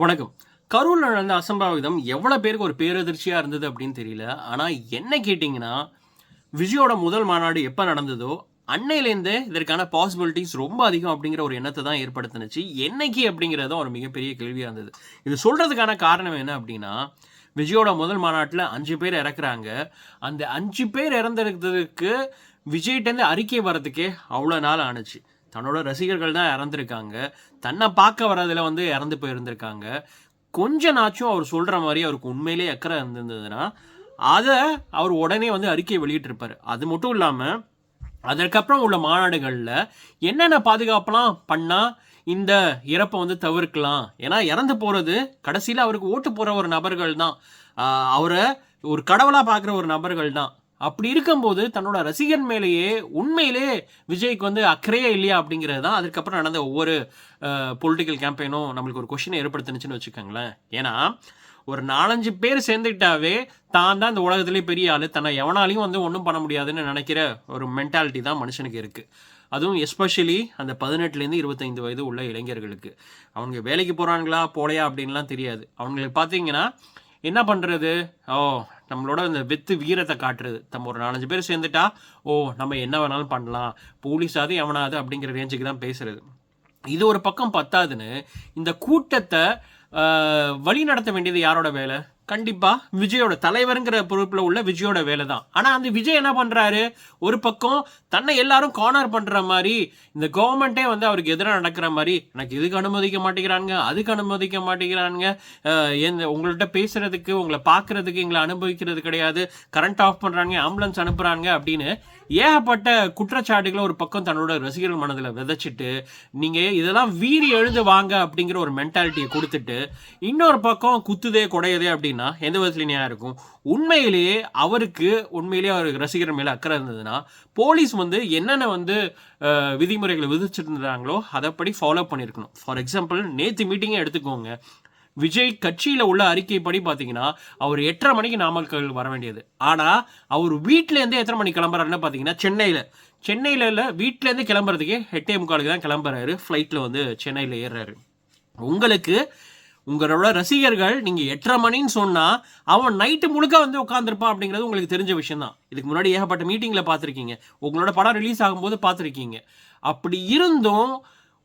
வணக்கம். கரூரில் நடந்த அசம்பாவிதம் எவ்வளோ பேருக்கு ஒரு பேரதிர்ச்சியாக இருந்தது அப்படின்னு தெரியல. ஆனால் என்ன கேட்டிங்கன்னா விஜயோட முதல் மாநாடு எப்போ நடந்ததோ அன்னையிலேருந்தே இதற்கான பாசிபிலிட்டிஸ் ரொம்ப அதிகம் அப்படிங்கிற ஒரு எண்ணத்தை தான் ஏற்படுத்தினுச்சு. என்னைக்கு அப்படிங்கிறது ஒரு மிகப்பெரிய கேள்வியாக இருந்தது. இது சொல்கிறதுக்கான காரணம் என்ன அப்படின்னா விஜயோட முதல் மாநாட்டில் அஞ்சு பேர் இறக்குறாங்க. அந்த அஞ்சு பேர் இறந்துருக்கிறதுக்கு விஜய்கிட்டேருந்து அறிக்கை வர்றதுக்கே அவ்வளோ நாள் ஆணுச்சு தன்னோட ரசிகர்கள் தான் இறந்துருக்காங்க. தன்னை பார்க்க வர்றதுல வந்து இறந்து போயிருந்திருக்காங்க. கொஞ்ச நாச்சும் அவர் சொல்கிற மாதிரி அவருக்கு உண்மையிலே எக்கரை இருந்திருந்ததுன்னா அதை அவர் உடனே வந்து அறிக்கை வெளியிட்டிருப்பார். அது மட்டும் இல்லாமல் அதற்கப்புறம் உள்ள மாநாடுகளில் என்னென்ன பாதுகாப்பெலாம் பண்ணால் இந்த இறப்பை வந்து தவிர்க்கலாம்? ஏன்னா இறந்து போகிறது கடைசியில் அவருக்கு ஓட்டு போகிற ஒரு நபர்கள் தான். அவரை ஒரு கடவுளாக பார்க்குற ஒரு நபர்கள் தான். அப்படி இருக்கும்போது தன்னோட ரசிகன் மேலேயே உண்மையிலே விஜய்க்கு வந்து அக்கறையே இல்லையா அப்படிங்கிறது தான் அதுக்கப்புறம் நடந்த ஒவ்வொரு பொலிட்டிக்கல் கேம்பெயினும் நம்மளுக்கு ஒரு கொஷினை ஏற்படுத்துனுச்சுன்னு வச்சுக்கோங்களேன். ஏன்னா ஒரு நாலஞ்சு பேர் சேர்ந்துக்கிட்டாவே தான் தான் இந்த உலகத்துலேயே பெரிய ஆளு. தன்னை எவனாலையும் வந்து ஒன்றும் பண்ண முடியாதுன்னு நினைக்கிற ஒரு மென்டாலிட்டி தான் மனுஷனுக்கு இருக்குது அதுவும் எஸ்பெஷலி அந்த பதினெட்டுலேருந்து இருபத்தைந்து வயது உள்ள இளைஞர்களுக்கு. அவங்க வேலைக்கு போகிறாங்களா போலையா அப்படின்லாம் தெரியாது. அவங்களுக்கு பார்த்தீங்கன்னா என்ன பண்ணுறது ஓ நம்மளோட இந்த வெத்து வீரத்தை காட்டுறது. நம்ம ஒரு நாலஞ்சு பேர் சேர்ந்துட்டா ஓ நம்ம என்ன வேணாலும் பண்ணலாம். போலீஸாவது எவனாவது அப்படிங்கிற ரேஞ்சுக்கு தான் பேசுறது. இது ஒரு பக்கம் பத்தாதுன்னு இந்த கூட்டத்தை வழி நடத்த வேண்டியது யாரோட வேலை? கண்டிப்பா விஜயோட தலைவருங்கிற பொறுப்புல உள்ள விஜயோட வேலை தான் ஆனா அந்த விஜய் என்ன பண்றாரு? ஒரு பக்கம் தன்னை எல்லாரும் கார்னர் பண்ற மாதிரி இந்த கவர்மெண்ட்டே வந்து அவருக்கு எதிராக நடக்கிற மாதிரி எனக்கு இதுக்கு அனுமதிக்க மாட்டேங்கிறாங்க அதுக்கு அனுமதிக்க மாட்டேங்கிறாங்க எந்த உங்கள்கிட்ட பேசுறதுக்கு உங்களை பார்க்குறதுக்கு எங்களை அனுபவிக்கிறது கிடையாது. கரண்ட் ஆஃப் பண்றாங்க ஆம்புலன்ஸ் அனுப்புறாங்க அப்படின்னு ஏகப்பட்ட குற்றச்சாட்டுகளை ஒரு பக்கம் தன்னோட ரசிகர்கள் மனதில் விதைச்சிட்டு நீங்கள் இதெல்லாம் வீறி எழுந்து வாங்க அப்படிங்கிற ஒரு மென்டாலிட்டியை கொடுத்துட்டு இன்னொரு பக்கம் குத்துதே குடையதே அப்படின்னு எந்த விதத்துல நியாயம் இருக்கும். உண்மையிலேயே அவருக்கு உண்மையிலேயே அவருக்கு ரசிகர் மேலே அக்கறை இருந்ததுன்னா போலீஸ் வந்து என்னென்ன வந்து விதிமுறைகளை விதிச்சிருந்தாங்களோ அதைப்படி ஃபாலோ பண்ணியிருக்கணும். ஃபார் எக்ஸாம்பிள் நேற்று மீட்டிங்கே எடுத்துக்கோங்க. விஜய் கட்சியில் உள்ள அறிக்கைப்படி பார்த்தீங்கன்னா அவர் எட்டரை மணிக்கு நாமக்கல் வர வேண்டியது. ஆனால் அவர் வீட்டிலேருந்து எத்தனை மணிக்கு கிளம்புறாருன்னு பார்த்தீங்கன்னா சென்னையில். சென்னையில் இல்லை வீட்டிலேருந்து கிளம்புறதுக்கே எட்டே முக்காலுக்கு தான் கிளம்புறாரு. ஃப்ளைட்டில் வந்து சென்னையில் ஏறுறாரு. உங்களுக்கு உங்களோட ரசிகர்கள் நீங்கள் எட்டரை மணின்னு சொன்னால் அவன் நைட்டு முழுக்க வந்து உட்காந்துருப்பான் அப்படிங்கிறது உங்களுக்கு தெரிஞ்ச விஷயம் தான் இதுக்கு முன்னாடி ஏகப்பட்ட மீட்டிங்கில் பார்த்துருக்கீங்க. உங்களோட படம் ரிலீஸ் ஆகும்போது பார்த்துருக்கீங்க. அப்படி இருந்தும்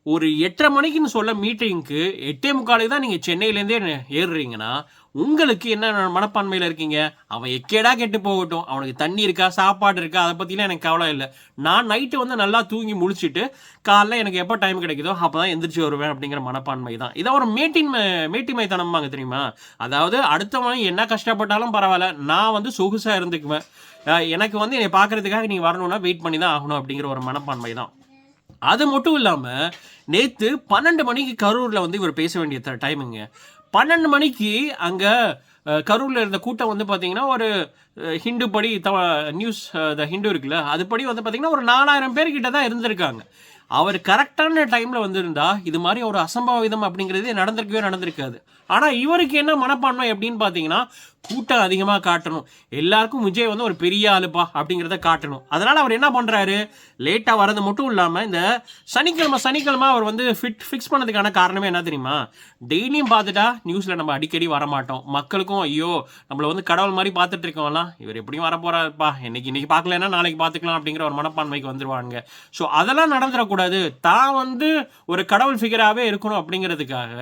ஒரு எட்டரை மணிக்குன்னு சொல்ல மீட்டிங்க்கு எட்டே முக்காலுக்கு தான் நீங்கள் சென்னையிலேருந்தே ஏறுறீங்கன்னா உங்களுக்கு என்ன மனப்பான்மையில் இருக்கீங்க? அவன் எக்கேடா கெட்டு போகட்டும். அவனுக்கு தண்ணி இருக்கா சாப்பாடு இருக்கா அதை பற்றிலாம் எனக்கு கவலை இல்லை. நான் நைட்டு வந்து நல்லா தூங்கி முடிச்சுட்டு காலைல எனக்கு எப்போ டைம் கிடைக்குதோ அப்போ தான் எந்திரிச்சு வருவேன் அப்படிங்கிற மனப்பான்மை தான். இதை ஒரு மேட்டின்மை மேட்டிமைத்தனமாங்க தெரியுமா? அதாவது அடுத்தவன் என்ன கஷ்டப்பட்டாலும் பரவாயில்ல நான் வந்து சொகுசாக இருந்துக்குவேன். எனக்கு வந்து என்னை பார்க்கறதுக்காக நீ வரணும்னா வெயிட் பண்ணி தான் ஆகணும் அப்படிங்கிற ஒரு மனப்பான்மை தான். அது மட்டும் இல்லாமல் நேற்று பன்னெண்டு மணிக்கு கரூரில் வந்து இவர் பேச வேண்டிய டைமுங்க பன்னெண்டு மணிக்கு அங்கே கரூரில் இருந்த கூட்டம் வந்து பார்த்தீங்கன்னா ஒரு ஹிண்டு ஹிந்து படி த நியூஸ் த ஹிந்து இருக்குல்ல அதுபடி வந்து பார்த்தீங்கன்னா ஒரு நாலாயிரம் பேர்கிட்ட தான் இருந்திருக்காங்க. அவர் கரெக்டான டைமில் வந்திருந்தா இது மாதிரி ஒரு அசம்பாவிதம் அப்படிங்கிறது நடந்திருக்கவே நடந்திருக்காது. ஆனால் இவருக்கு என்ன மனப்பான்மை அப்படின்னு பார்த்தீங்கன்னா கூட்டம் அதிகமாக காட்டணும். எல்லாருக்கும் விஜய் வந்து ஒரு பெரிய ஆளுப்பா அப்படிங்கிறத காட்டணும். அதனால் அவர் என்ன பண்ணுறாரு லேட்டாக வரது மட்டும் இல்லாமல் இந்த சனிக்கிழமை சனிக்கிழமை அவர் வந்து ஃபிட் ஃபிக்ஸ் பண்ணதுக்கான காரணமே என்ன தெரியுமா? டெய்லியும் பார்த்துட்டா நியூஸில் நம்ம அடிக்கடி வரமாட்டோம். மக்களுக்கும் ஐயோ நம்மளை வந்து கடவுள் மாதிரி பார்த்துட்டு இருக்கோம்லாம் இவர் எப்படியும் வரப்போகிறாருப்பா இன்னைக்கு இன்னைக்கு பார்க்கலன்னா நாளைக்கு பார்த்துக்கலாம் அப்படிங்கிற ஒரு மனப்பான்மைக்கு வந்துருவாங்க ஸோ அதெல்லாம் நடந்துடக்கூடாது. தான் வந்து ஒரு கடவுள் ஃபிகராகவே இருக்கணும் அப்படிங்கிறதுக்காக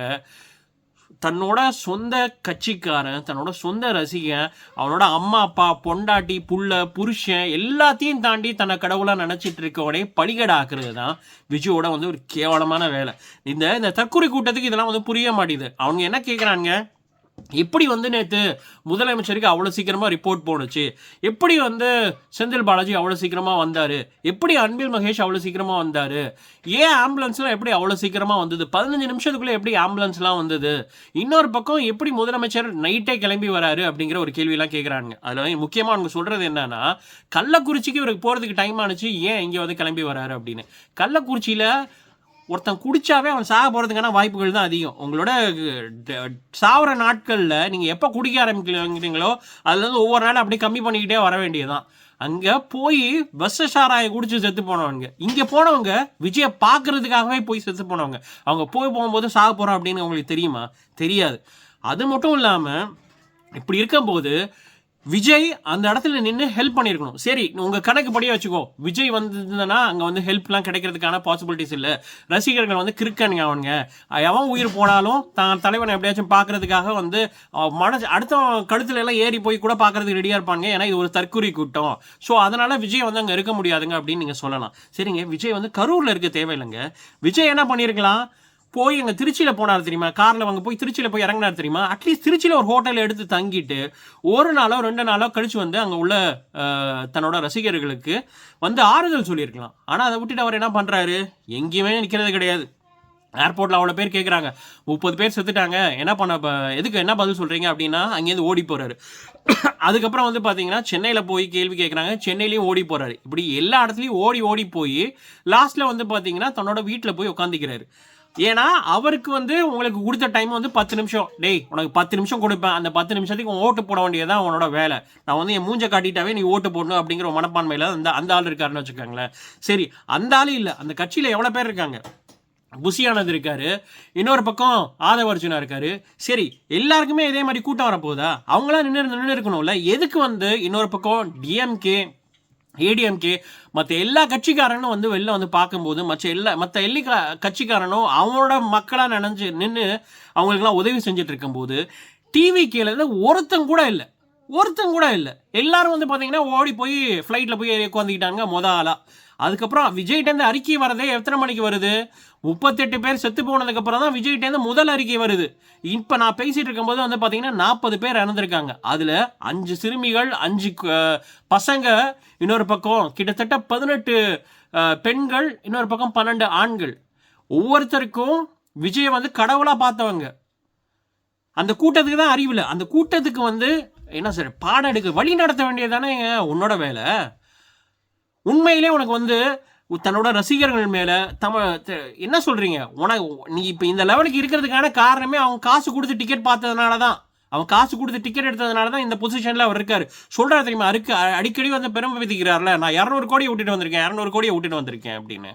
தன்னோட சொந்த கட்சிக்காரன் தன்னோட சொந்த ரசிகன் அவனோட அம்மா அப்பா பொண்டாட்டி புள்ள புருஷன் எல்லாத்தையும் தாண்டி தன்னை கடவுளாக நினச்சிட்டு இருக்கவனே பலிகடாக்குறது தான் விஜயோட வந்து ஒரு கேவலமான வேலை. இந்த இந்த தற்கொலை கூட்டத்துக்கு இதெல்லாம் வந்து புரிய மாட்டேங்குது. அவங்க என்ன கேட்குறாங்க எப்படி வந்து நேற்று முதலமைச்சருக்கு அவ்வளோ சீக்கிரமாக ரிப்போர்ட் போணுச்சு. எப்படி வந்து செந்தில் பாலாஜி அவ்வளோ சீக்கிரமாக வந்தார்? எப்படி அன்பில் மகேஷ் அவ்வளோ சீக்கிரமாக வந்தார்? ஏன் ஆம்புலன்ஸ்லாம் எப்படி அவ்வளோ சீக்கிரமாக வந்தது? பதினஞ்சு நிமிஷத்துக்குள்ளே எப்படி ஆம்புலன்ஸ்லாம் வந்தது? இன்னொரு பக்கம் எப்படி முதலமைச்சர் நைட்டே கிளம்பி வராரு அப்படிங்கிற ஒரு கேள்வியெல்லாம் கேட்குறாங்க அதில் முக்கியமாக அவங்க சொல்கிறது என்னென்னா கள்ளக்குறிச்சிக்கு இவருக்கு போகிறதுக்கு டைம் ஆனுச்சு ஏன் இங்கே வந்து கிளம்பி வராரு அப்படின்னு. கள்ளக்குறிச்சியில் ஒருத்தன் குடிச்சாவே அவன் சாக போகிறதுக்கான வாய்ப்புகள் தான் அதிகம். உங்களோட சாகிற சாவர நாட்களில் நீங்கள் எப்போ குடிக்க ஆரம்பிக்கிறீங்களோ அதுலேருந்து ஒவ்வொரு நாளும் அப்படியே கம்மி பண்ணிக்கிட்டே வர வேண்டியதுதான். அங்கே போய் பஸ் சாராயை குடிச்சு செத்து போனவங்க இங்கே போனவங்க விஜயை பார்க்கறதுக்காகவே போய் செத்து போனவங்க. அவங்க போய் போகும்போது சாக போகிறோம் அப்படின்னு அவங்களுக்கு தெரியுமா? தெரியாது. அது மட்டும் இல்லாமல் இப்படி இருக்கும்போது விஜய் அந்த இடத்துல நின்று ஹெல்ப் பண்ணியிருக்கணும். சரி உங்கள் கணக்கு படியே வச்சுக்கோ. விஜய் வந்திருந்தனா அங்கே வந்து ஹெல்ப்லாம் கிடைக்கிறதுக்கான பாசிபிலிட்டிஸ் இல்லை. ரசிகர்கள் வந்து கிறுக்கானுங்க அவனுங்க. எவன் உயிர் போனாலும் தான் தலைவனை எப்படியாச்சும் பார்க்கறதுக்காக வந்து மனசு அடுத்த கழுத்துல எல்லாம் ஏறி போய் கூட பார்க்கறதுக்கு ரெடியாக இருப்பாங்க ஏன்னா இது ஒரு தற்கூரி கூட்டம். ஸோ அதனால விஜய் வந்து அங்கே இருக்க முடியாதுங்க அப்படின்னு நீங்கள் சொல்லலாம். சரிங்க விஜய் வந்து கரூரில் இருக்க தேவையில்லைங்க. விஜய் என்ன பண்ணியிருக்கலாம்? போய் அங்கே திருச்சியில் போனார் தெரியுமா? காரில் அவங்க போய் திருச்சியில் போய் இறங்கினார் தெரியுமா? அட்லீஸ்ட் திருச்சியில் ஒரு ஹோட்டலில் எடுத்து தங்கிட்டு ஒரு நாளோ ரெண்டு நாளோ கழிச்சு வந்து அங்கே உள்ள தன்னோட ரசிகர்களுக்கு வந்து ஆறுதல் சொல்லியிருக்கலாம். ஆனால் அதை விட்டுட்டு அவர் என்ன பண்ணுறாரு எங்கேயுமே நிற்கிறது கிடையாது. ஏர்போர்ட்டில் அவ்வளோ பேர் கேட்குறாங்க முப்பது பேர் செத்துட்டாங்க. என்ன பண்ண எதுக்கு என்ன பதில் சொல்கிறீங்க அப்படின்னா அங்கேருந்து ஓடி போகிறாரு அதுக்கப்புறம் வந்து பார்த்தீங்கன்னா சென்னையில் போய் கேள்வி கேட்குறாங்க சென்னையிலையும் ஓடி போகிறாரு இப்படி எல்லா இடத்துலையும் ஓடி ஓடி போய் லாஸ்ட்டில் வந்து பார்த்தீங்கன்னா தன்னோட வீட்டில் போய் உட்காந்துக்கிறாரு ஏன்னா அவருக்கு வந்து உங்களுக்கு கொடுத்த டைம் வந்து பத்து நிமிஷம். டேய் உனக்கு பத்து நிமிஷம் கொடுப்பேன். அந்த பத்து நிமிஷத்துக்கு உன் ஓட்டு போட வேண்டியதுதான் உனோட வேலை. நான் வந்து என் மூஞ்ச காட்டிட்டாவே நீ ஓட்டு போடணும் அப்படிங்கிற மனப்பான்மையில் அந்த அந்த ஆள் இருக்காருன்னு வச்சுக்கோங்களேன். சரி அந்த ஆள் இல்லை. அந்த கட்சியில் எவ்வளோ பேர் இருக்காங்க? புசியானது இருக்காரு. இன்னொரு பக்கம் ஆதவ அர்ஜுனா இருக்காரு. சரி எல்லாருக்குமே இதே மாதிரி கூட்டம் வரப்போகுதா? அவங்களாம் நின்று நின்று இருக்கணும்ல. எதுக்கு வந்து இன்னொரு பக்கம் டிஎம்கே ஏடிஎம்கே மற்ற எல்லா கட்சிக்காரனும் வந்து வெளில வந்து பார்க்கும்போது மற்ற எல்லா மற்ற எல்லி க- கட்சிக்காரனும் அவனோட மக்களாக நினைஞ்சு நின்று அவங்களுக்குலாம் உதவி செஞ்சுட்டு இருக்கும்போது டிவி கீழே ஒருத்தன் கூட இல்லை. ஒருத்தன் கூட இல்லை. எல்லாரும் வந்து பார்த்தீங்கன்னா ஓடி போய் ஃப்ளைட்டில் போய் உட்காந்துக்கிட்டாங்க மொத ஆளாக அதுக்கப்புறம் விஜய்கிட்டேருந்து அறிக்கை வரதே எத்தனை மணிக்கு வருது? முப்பத்தெட்டு பேர் செத்து போனதுக்கப்புறம் தான் விஜய்கிட்டேருந்து முதல் அறிக்கை வருது. இப்போ நான் பேசிகிட்டு இருக்கும்போது வந்து பார்த்தீங்கன்னா நாற்பது பேர் இறந்துருக்காங்க. அதில் அஞ்சு சிறுமிகள் அஞ்சு பசங்க இன்னொரு பக்கம் கிட்டத்தட்ட பதினெட்டு பெண்கள் இன்னொரு பக்கம் பன்னெண்டு ஆண்கள். ஒவ்வொருத்தருக்கும் விஜயை வந்து கடவுளாக பார்த்தவங்க. அந்த கூட்டத்துக்கு தான் அறிவில்லை அந்த கூட்டத்துக்கு வந்து என்ன சார் பாடம் எடுக்க வழி நடத்த வேண்டியது தானே உன்னோட வேலை. உண்மையிலே உனக்கு வந்து தன்னோட ரசிகர்கள் மேலே தம என்ன சொல்கிறீங்க உனக்கு நீ இப்போ இந்த லெவலுக்கு இருக்கிறதுக்கான காரணமே அவங்க காசு கொடுத்து டிக்கெட் பார்த்ததுனால தான் அவன் காசு கொடுத்து டிக்கெட் எடுத்ததுனால தான் இந்த பொசிஷனில் அவர் இருக்கார். சொல்கிறார் தெரியுமா? அருக்கு அடிக்கடி வந்து பெருமை விதிக்கிறார்ல நான் இரநூறு கோடியை விட்டுட்டு வந்திருக்கேன் இரநூறு கோடியை விட்டுட்டு வந்திருக்கேன் அப்படின்னு.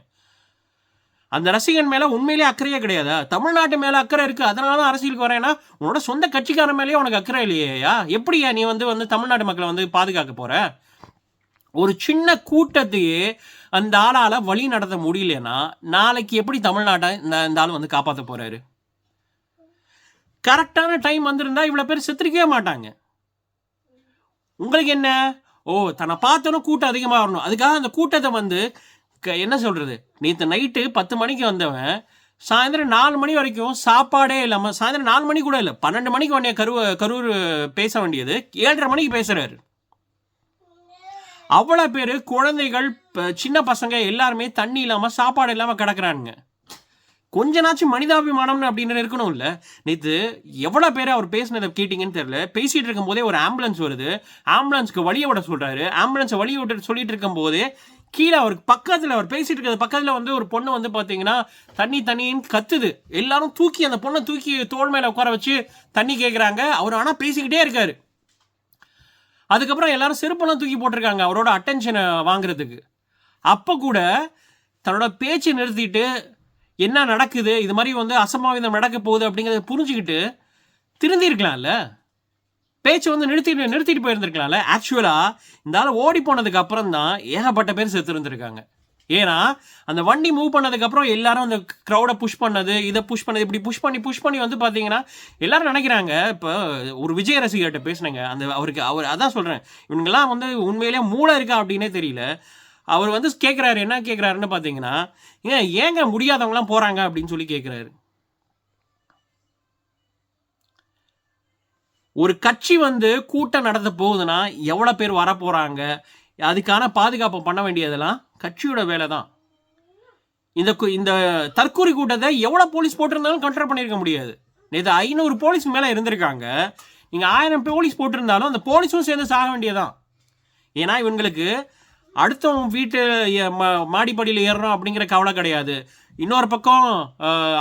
அந்த ரசிகன் மேலே உண்மையிலே அக்கறையே கிடையாதா. தமிழ்நாட்டு மேலே அக்கறை இருக்குது அதனால தான் அரசியலுக்கு வரேன்னா உன்னோட சொந்த கட்சிக்காரன் மேலேயே உனக்கு அக்கறை இல்லையா எப்படியா நீ வந்து வந்து தமிழ்நாட்டு மக்களை வந்து பாதுகாக்க போகிற ஒரு சின்ன கூட்டத்தையே அந்த ஆளால் வழி நடத்த முடியலன்னா நாளைக்கு எப்படி தமிழ்நாட்டை இந்த இந்த ஆள் வந்து காப்பாற்ற போறாரு? கரெக்டான டைம் வந்திருந்தா இவ்வளவு பேர் செத்துருக்கவே மாட்டாங்க. உங்களுக்கு என்ன? ஓ தன்னை பார்த்தோன்னு கூட்டம் அதிகமாக வரணும். அதுக்காக அந்த கூட்டத்தை வந்து க- என்ன சொல்கிறது நேற்று நைட்டு பத்து மணிக்கு வந்தவன் சாயந்தரம் நாலு மணி வரைக்கும் சாப்பாடே இல்லாமல் சாயந்தரம் நாலு மணி கூட இல்லை பன்னெண்டு மணிக்கு உடனே கரு கரூர் பேச வேண்டியது ஏழரை மணிக்கு பேசுகிறாரு அவ்வளோ பேர் குழந்தைகள் சின்ன பசங்க எல்லாருமே தண்ணி இல்லாமல் சாப்பாடு இல்லாமல் கிடக்குறானுங்க. கொஞ்சனாச்சும் மனிதாபிமானம்னு அப்படின்னு இருக்கணும் இல்லை நேற்று எவ்வளோ பேர் அவர் பேசினதை கேட்டிங்கன்னு தெரில பேசிகிட்டு இருக்கும்போதே ஒரு ஆம்புலன்ஸ் வருது. ஆம்புலன்ஸ்க்கு வழிய விட சொல்கிறாரு ஆம்புலன்ஸை வழிய விட்டு சொல்லிட்டு இருக்கும்போது கீழே அவருக்கு பக்கத்தில் அவர் பேசிகிட்டு இருக்கிறது பக்கத்தில் வந்து ஒரு பொண்ணு வந்து பார்த்தீங்கன்னா தண்ணி தண்ணின்னு கத்துது. எல்லாரும் தூக்கி அந்த பொண்ணை தூக்கி தோள் மேலே உட்கார வச்சு தண்ணி கேட்குறாங்க அவர் ஆனால் பேசிக்கிட்டே இருக்காரு. அதுக்கப்புறம் எல்லாரும் செருப்பெல்லாம் தூக்கி போட்டிருக்காங்க அவரோட அட்டென்ஷனை வாங்குறதுக்கு. அப்போ கூட தன்னோட பேச்சு நிறுத்திட்டு என்ன நடக்குது இது மாதிரி வந்து அசம்பாவிதம் நடக்க போகுது அப்படிங்கிறத புரிஞ்சுக்கிட்டு திருந்திருக்கலாம்ல. பேச்சு வந்து நிறுத்திட்டு நிறுத்திட்டு போயிருந்திருக்கலாம்ல. ஆக்சுவலாக இந்த ஆள் ஓடி போனதுக்கு அப்புறம் தான் ஏகப்பட்ட பேர் செத்து இருந்திருக்காங்க ஏன்னா அந்த வண்டி மூவ் பண்ணதுக்கப்புறம் எல்லாரும் அந்த க்ரௌடை புஷ் பண்ணது இதை புஷ் பண்ணது இப்படி புஷ் பண்ணி புஷ் பண்ணி வந்து பார்த்தீங்கன்னா எல்லாரும் நினைக்கிறாங்க இப்போ ஒரு விஜய் ரசிகர்கிட்ட பேசுனேங்க. அந்த அவருக்கு அவர் அதான் சொல்கிறேன் இவங்கெல்லாம் வந்து உண்மையிலேயே மூளை இருக்கா அப்படின்னே தெரியல. அவர் வந்து கேட்குறாரு என்ன கேட்குறாருன்னு பார்த்தீங்கன்னா ஏன் ஏங்க முடியாதவங்களாம் போகிறாங்க அப்படின்னு சொல்லி கேட்குறாரு ஒரு கட்சி வந்து கூட்டம் நடத்த போகுதுன்னா எவ்வளோ பேர் வர போகிறாங்க அதுக்கான பாதுகாப்பு பண்ண வேண்டியதெல்லாம் கட்சியோட வேலை தான் இந்த கு- இந்த தற்கூரி கூட்டத்தை எவ்வளோ போலீஸ் போட்டிருந்தாலும் கண்ட்ரோல் பண்ணியிருக்க முடியாது. நேற்று ஐநூறு போலீஸ் மேலே இருந்திருக்காங்க. நீங்கள் ஆயிரம் போலீஸ் போட்டிருந்தாலும் அந்த போலீஸும் சேர்ந்து சாக வேண்டியதான் ஏன்னா இவங்களுக்கு அடுத்தவன் வீட்டு ம- மாடிப்படியில் ஏறுறோம் அப்படிங்கிற கவலை கிடையாது. இன்னொரு பக்கம்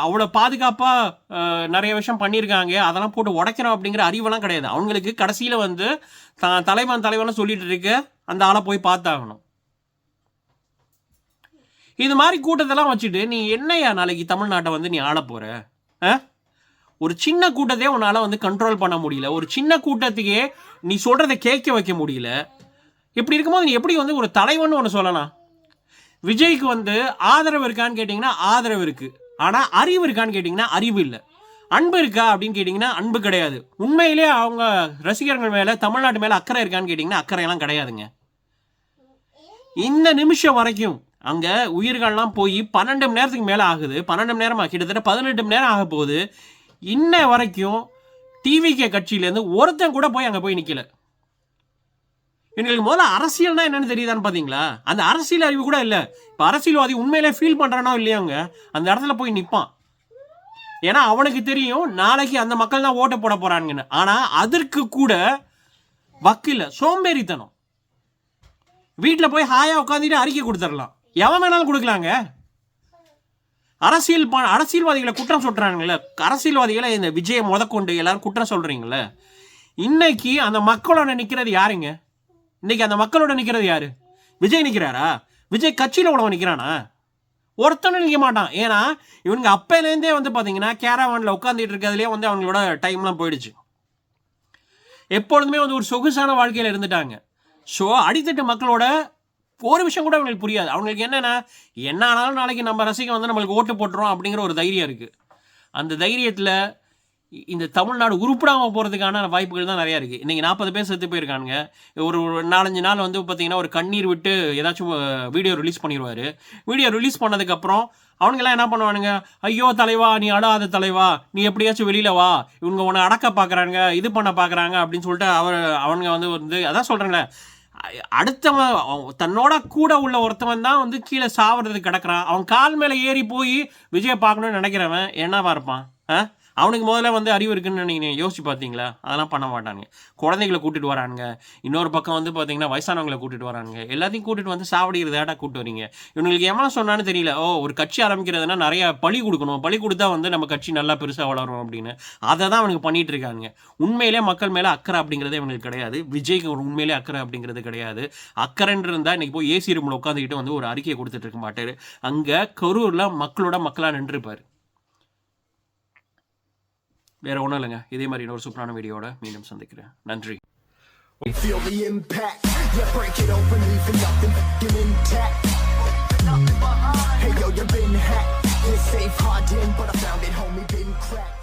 அவ்வளோ பாதுகாப்பாக நிறைய விஷயம் பண்ணியிருக்காங்க. அதெல்லாம் போட்டு உடைக்கிறோம் அப்படிங்கிற அறிவெல்லாம் கிடையாது. அவங்களுக்கு கடைசியில் வந்து தான் தலைவன் தலைவன் சொல்லிட்டு இருக்க அந்த ஆளை போய் பார்த்தாகணும். இது மாதிரி கூட்டத்தெல்லாம் வச்சுட்டு நீ என்னையா நாளைக்கு தமிழ்நாட்டை வந்து நீ ஆள ஆ? ஒரு சின்ன கூட்டத்தையே உன்னால் வந்து கண்ட்ரோல் பண்ண முடியல. ஒரு சின்ன கூட்டத்துக்கே நீ சொல்கிறத கேட்க வைக்க முடியல. இப்படி இருக்கும்போது நீ எப்படி வந்து ஒரு தலைவன் ஒன்று சொல்லலாம்? விஜய்க்கு வந்து ஆதரவு இருக்கான்னு கேட்டிங்கன்னா ஆதரவு இருக்குது ஆனால் அறிவு இருக்கான்னு கேட்டிங்கன்னா அறிவு இல்லை. அன்பு இருக்கா அப்படின்னு கேட்டிங்கன்னா அன்பு கிடையாது. உண்மையிலே அவங்க ரசிகர்கள் மேலே தமிழ்நாட்டு மேலே அக்கறை இருக்கான்னு கேட்டிங்கன்னா அக்கறையெல்லாம் கிடையாதுங்க. இந்த நிமிஷம் வரைக்கும் அங்கே உயிர்கள்லாம் போய் பன்னெண்டு மணி நேரத்துக்கு மேலே ஆகுது. பன்னெண்டு மணி நேரமாக கிட்டத்தட்ட பதினெட்டு மணி நேரம் ஆக போகுது. இன்ன வரைக்கும் டிவிகே கட்சியிலேருந்து ஒருத்தன் கூட போய் அங்கே போய் நிற்கல எங்களுக்கு முதல்ல அரசியல்னா என்னன்னு தெரியுதான்னு பார்த்தீங்களா அந்த அரசியல் அறிவு கூட இல்லை. இப்போ அரசியல்வாதி உண்மையிலே ஃபீல் பண்ணுறானோ இல்லையாங்க அந்த இடத்துல போய் நிற்பான் ஏன்னா அவனுக்கு தெரியும் நாளைக்கு அந்த மக்கள் தான் ஓட்டை போட போகிறாங்கன்னு ஆனால் அதற்கு கூட வக்கில்ல சோம்பேறித்தனம். வீட்டில் போய் ஹாயாக உட்காந்துட்டு அறிக்கை கொடுத்துடலாம். எவன் வேணாலும் கொடுக்கலாங்க? அரசியல் அரசியல்வாதிகளை குற்றம் சொல்கிறாங்கல்ல அரசியல்வாதிகளை இந்த விஜயை முதற்கொண்டு எல்லாரும் குற்றம் சொல்றீங்கல்ல. இன்னைக்கு அந்த மக்களோட நிற்கிறது யாருங்க? இன்னைக்கு அந்த மக்களோட நிற்கிறது யாரு? விஜய் நிற்கிறாரா விஜய் கட்சியில் உணவு நிற்கிறானா ஒருத்தனும் நிற்க மாட்டான். ஏன்னா இவனுங்க அப்பையிலேருந்தே வந்து பார்த்தீங்கன்னா கேரவானில் உட்காந்துட்டு இருக்கிறதுலே வந்து அவங்களோட டைம்லாம் போயிடுச்சு. எப்பொழுதுமே வந்து ஒரு சொகுசான வாழ்க்கையில் இருந்துட்டாங்க. ஸோ அடித்தட்டு மக்களோட ஒரு விஷயம் கூட அவங்களுக்கு புரியாது. அவங்களுக்கு என்னென்னா என்ன ஆனாலும் நாளைக்கு நம்ம ரசிகன் வந்து நம்மளுக்கு ஓட்டு போட்டுரும் அப்படிங்கிற ஒரு தைரியம் இருக்குது அந்த தைரியத்தில் இந்த தமிழ்நாடு உருப்படாமல் போகிறதுக்கான வாய்ப்புகள் தான் நிறையா இருக்குது இன்றைக்கி நாற்பது பேர் செத்து போயிருக்கானுங்க. ஒரு ஒரு நாலஞ்சு நாள் வந்து பார்த்திங்கன்னா ஒரு கண்ணீர் விட்டு ஏதாச்சும் வீடியோ ரிலீஸ் பண்ணிடுவார் வீடியோ ரிலீஸ் பண்ணதுக்கப்புறம் அவனுங்கெல்லாம் என்ன பண்ணுவானுங்க? ஐயோ தலைவா நீ அடாத தலைவா. நீ எப்படியாச்சும் வெளியில வா. இவங்க உன்னை அடக்க பார்க்குறாங்க இது பண்ண பார்க்குறாங்க அப்படின்னு சொல்லிட்டு அவர் அவனுங்க வந்து வந்து அதான் சொல்கிறேங்களே அடுத்தவன் தன்னோட கூட உள்ள ஒருத்தவன் தான் வந்து கீழே சாவறதுக்கு கிடக்குறான். அவன் கால் மேலே ஏறி போய் விஜயை பார்க்கணும்னு நினைக்கிறவன் என்னவா இருப்பான்? ஆ? அவனுக்கு முதல்ல வந்து அறிவு இருக்குன்னு நீங்கள் யோசிச்சு பார்த்தீங்களா அதெல்லாம் பண்ண மாட்டானுங்க. குழந்தைகளை கூட்டிட்டு வரானுங்க. இன்னொரு பக்கம் வந்து பார்த்தீங்கன்னா வயசானவங்களை கூட்டிட்டு வரானுங்க. எல்லாத்தையும் கூட்டிட்டு வந்து சாவடிக்கிறதாட்டா கூட்டு வரீங்க? இவங்களுக்கு எவ்வளோ சொன்னான்னு தெரியல. ஓ ஒரு கட்சி ஆரம்பிக்கிறதுனா நிறைய பழி கொடுக்கணும். பழி கொடுத்தா வந்து நம்ம கட்சி நல்லா பெருசாக வளரும் அப்படின்னு. அதை தான் அவனுக்கு பண்ணிட்டு இருக்காங்க உண்மையிலே மக்கள் மேலே அக்கறை அப்படிங்கிறதே இவங்களுக்கு கிடையாது. விஜய்க்கு ஒரு உண்மையிலே அக்கறை அப்படிங்கிறது கிடையாது. அக்கறைன்னு இருந்தால் இன்னைக்கு போய் ஏசி ரூமில் உட்காந்துக்கிட்டு வந்து ஒரு அறிக்கையை கொடுத்துட்டு இருக்க மாட்டார். அங்கே கரூரில் மக்களோட மக்களாக நின்றுப்பார். வேற ஒன்றும் இல்லைங்க இதே மாதிரி இன்னொரு சூப்பரான வீடியோட மீண்டும் சந்திக்கிறேன் நன்றி Feel the impact. Yeah, break it open, leaving nothing fucking intact. Nothing behind. Hey yo, you been hacked. This safe hard in, but I found it, homie, been cracked.